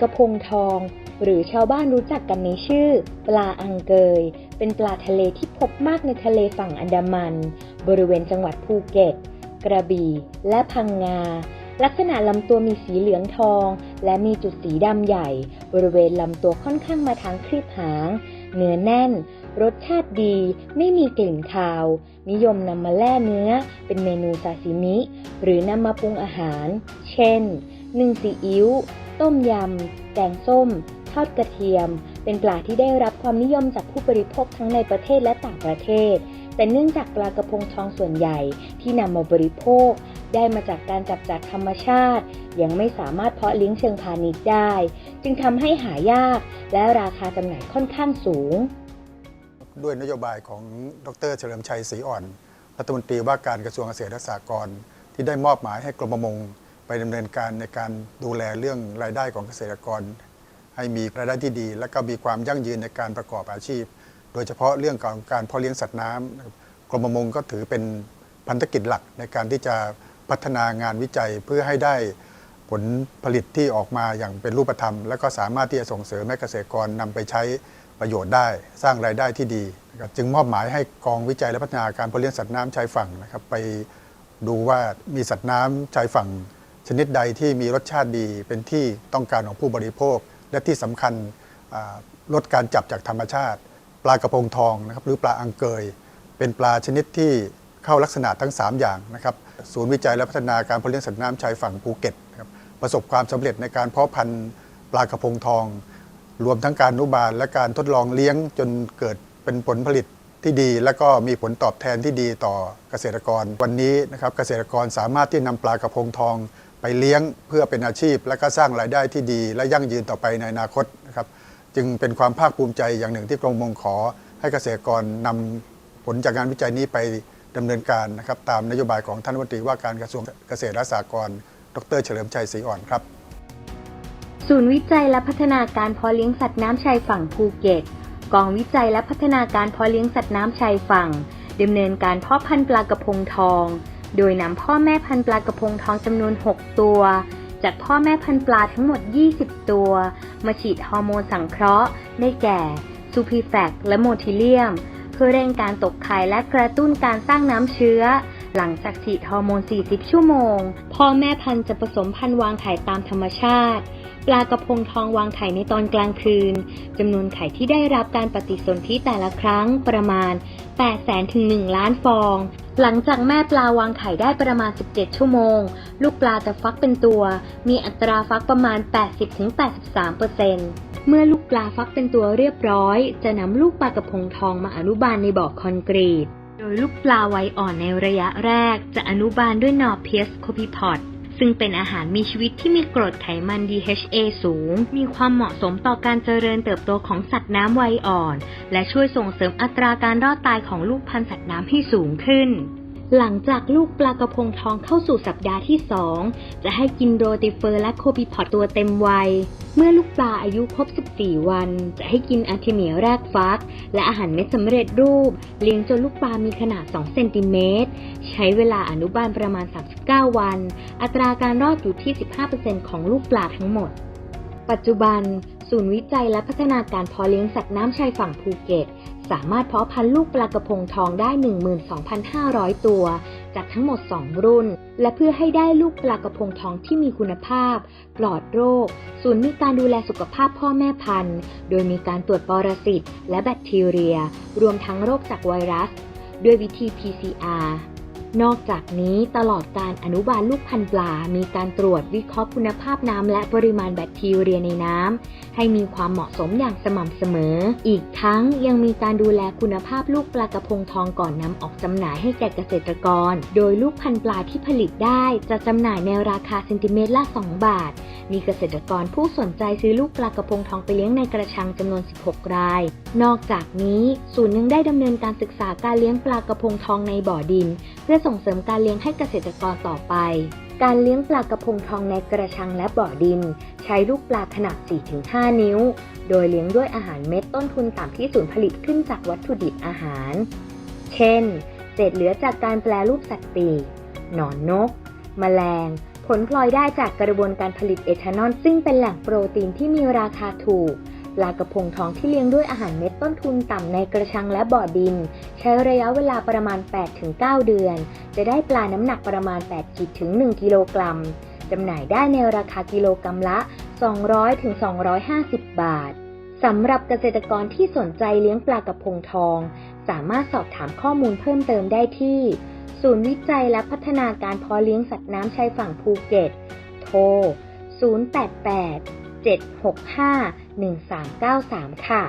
กระพงทอง หรือชาวบ้านรู้จักกันในชื่อ ปลาอังเกย เป็นปลาทะเลที่พบมากในทะเลฝั่งอันดามัน บริเวณจังหวัดภูเก็ต กระบี่ และพังงา ลักษณะลำตัวมีสีเหลืองทอง และมีจุดสีดำใหญ่ บริเวณลำตัวค่อนข้างมาทางครีบหาง เนื้อแน่น รสชาติดี ไม่มีกลิ่นคาว นิยมนำมาแล่เนื้อ เป็นเมนูซาซิมิ หรือนำมาปรุงอาหาร เช่น นึ่งซีอิ๊ว ต้มยำ แกงส้ม ทอดกระเทียม เป็นปลาที่ได้รับความนิยมจากผู้บริโภคทั้งในประเทศและต่างประเทศ แต่เนื่องจากปลากระพงทองส่วนใหญ่ที่นำมาบริโภค ได้มาจากการจับจากธรรมชาติ ยังไม่สามารถเพาะเลี้ยงเชิงพาณิชย์ได้ จึงทำให้หายากและราคาจำหน่ายค่อนข้างสูง ด้วยนโยบายของดรเฉลิมชัยศรีอ่อน รัฐมนตรีว่าการกระทรวงเกษตรและสหกรณ์ที่ได้มอบหมายให้กรมประมง ไปดำเนินการในการดูแลเรื่องรายได้ของเกษตรกร ให้มีรายได้ที่ดี และก็มีความยั่งยืนในการประกอบอาชีพ โดยเฉพาะเรื่องของการเพาะเลี้ยงสัตว์น้ำกรมประมงก็ถือเป็นพันธกิจหลักในการที่จะพัฒนางานวิจัยเพื่อให้ได้ผลผลิตที่ออกมาอย่างเป็นรูปธรรม และก็สามารถที่จะส่งเสริมให้เกษตรกรนำไปใช้ประโยชน์ได้ สร้างรายได้ที่ดี จึงมอบหมายให้กองวิจัยและพัฒนาการเพาะเลี้ยงสัตว์น้ำชายฝั่งนะครับไปดูว่ามีสัตว์น้ำชายฝั่ง ชนิดใดที่มีรสชาติดีเป็นที่ต้องการของผู้บริโภค และที่สำคัญลดการจับจากธรรมชาติ ปลากระพงทองนะครับหรือปลาอังเกย เป็นปลาชนิดที่เข้าลักษณะทั้ง 3 อย่างนะครับศูนย์วิจัยและพัฒนาการเพาะเลี้ยงสัตว์น้ำชายฝั่งภูเก็ตนะครับประสบความสำเร็จในการเพาะพันธุ์ปลากระพงทอง รวมทั้งการนุบาลและการทดลองเลี้ยงจนเกิดเป็นผลผลิตที่ดี และก็มีผลตอบแทนที่ดีต่อเกษตรกรวันนี้นะครับเกษตรกรสามารถที่นำปลากระพงทอง ไปเลี้ยงเพื่อเป็นอาชีพ และก็สร้างรายได้ที่ดี และยั่งยืนต่อไปในอนาคตนะครับจึงเป็นความภาคภูมิใจอย่างหนึ่งที่กรมมงขอ ให้เกษตรกรนำผลจากงานวิจัยนี้ไปดำเนินการนะครับตามนโยบายของท่านรัฐมนตรีว่าการกระทรวงเกษตรและสหกรณ์ดร เฉลิมชัยศรีอ่อนครับ ศูนย์วิจัยและพัฒนาการพาะเลี้ยงสัตว์น้ำชายฝั่งภูเก็ตกองวิจัยและพัฒนาการพาะเลี้ยงสัตว์น้ำชายฝั่งดำเนินการเพาะพันธุ์ปลากระพงทอง โดยนำพ่อแม่พันธุ์ปลากระพงทองจำนวน 6 ตัว จากพ่อแม่พันธุ์ปลาทั้งหมด 20 ตัว มาฉีดฮอร์โมนสังเคราะห์ได้แก่ซูพิแฟกและโมทิเลียม เพื่อเร่งการตกไข่และกระตุ้นการสร้างน้ำเชื้อ หลังจากฉีดฮอร์โมน 40 ชั่วโมง พ่อแม่พันธุ์จะผสมพันธุ์วางไข่ตามธรรมชาติปลากระพงทองวางไข่ในตอนกลางคืน จำนวนไข่ที่ได้รับการปฏิสนธิแต่ละครั้งประมาณ8แสนถึง1ล้านฟอง หลังจากแม่ปลาวางไข่ได้ประมาณ 17 ชั่วโมง ลูกปลาจะฟักเป็นตัว มีอัตราฟักประมาณ 80-83%เมื่อลูกปลาฟักเป็นตัวเรียบร้อย จะนำลูกปลากระพงทองมาอนุบาลในบ่อคอนกรีต โดยลูกปลาไวอ่อนในระยะแรก จะอนุบาลด้วยนอร์เพียสโคพิพอด ซึ่งเป็นอาหารมีชีวิตที่มีกรดไขมัน DHA สูง มีความเหมาะสมต่อการเจริญเติบโตของสัตว์น้ำวัยอ่อน และช่วยส่งเสริมอัตราการรอดตายของลูกพันธุ์สัตว์น้ำให้สูงขึ้น หลังจากลูกปลากระพงทองเข้าสู่สัปดาห์ที่ 2 จะให้กินโรติเฟอร์และโคปิพอตตัวเต็มวัย เมื่อลูกปลาอายุครบ 14 วัน จะให้กินอาร์เทเมียแรกฟัก และอาหารเม็ดสำเร็จรูป เลี้ยงจนลูกปลามีขนาด 2 เซนติเมตร ใช้เวลาอนุบาลประมาณ 39 วัน อัตราการรอดอยู่ที่ 15%ของลูกปลาทั้งหมด ปัจจุบัน ศูนย์วิจัยและพัฒนาการเพาะเลี้ยงสัตว์น้ำชายฝั่งภูเก็ต สามารถเพาะพันธุ์ลูกปลากระพงทองได้ 12,500 ตัว จากทั้งหมด 2 รุ่น และเพื่อให้ได้ลูกปลากระพงทองที่มีคุณภาพ ปลอดโรค ศูนย์มีการดูแลสุขภาพพ่อแม่พันธุ์ โดยมีการตรวจปรสิตและแบคทีเรีย รวมทั้งโรคจากไวรัส ด้วยวิธี PCR นอกจากนี้ตลอดการอนุบาลลูกพันธุ์ปลา มีการตรวจวิเคราะห์คุณภาพน้ำและปริมาณแบคทีเรียในน้ำให้มีความเหมาะสมอย่างสม่ำเสมอ อีกทั้งยังมีการดูแลคุณภาพลูกปลากระพงทองก่อนนำออกจำหน่ายให้แก่เกษตรกร โดยลูกพันธุ์ปลาที่ผลิตได้จะจำหน่ายในราคาเซนติเมตรละ 2 บาท มีเกษตรกรผู้สนใจซื้อลูกปลากระพงทองไปเลี้ยงในกระชังจำนวน 16 ราย นอกจากนี้ศูนย์ยังได้ดำเนินการศึกษาการเลี้ยงปลากระพงทองในบ่อดิน พื่อส่งเสริมการเลี้ยงให้เกษตรกรต่อไป การเลี้ยงปลากระพงทองในกระชังและบ่อดิน ใช้ลูกปลาขนาด 4-5 นิ้ว โดยเลี้ยงด้วยอาหารเม็ดต้นทุนต่ำที่ศูนย์ผลิตขึ้นจากวัตถุดิบอาหาร เช่น เศษเหลือจากการแปลรูปสัตว์ปีกหนอนนก แมลง ผลพลอยได้จากกระบวนการผลิตเอทานอลซึ่งเป็นแหล่งโปรตีนที่มีราคาถูก ปลากระพงทองที่เลี้ยงด้วยอาหารเม็ดต้นทุนต่ำในกระชังและบ่อดิน ใช้ระยะเวลาประมาณ 8-9 เดือน จะได้ปลาน้ำหนักประมาณ8ขีดถึง 1 กิโลกรัมจำหน่ายได้ในราคากิโลกรัมละ 200-250 บาทสำหรับเกษตรกรที่สนใจเลี้ยงปลากระพงทอง สามารถสอบถามข้อมูลเพิ่มเติมได้ที่ ศูนย์วิจัยและพัฒนาการเพาะเลี้ยงสัตว์น้ำชายฝั่งภูเก็ต โทร 088 765 1393 ค่ะ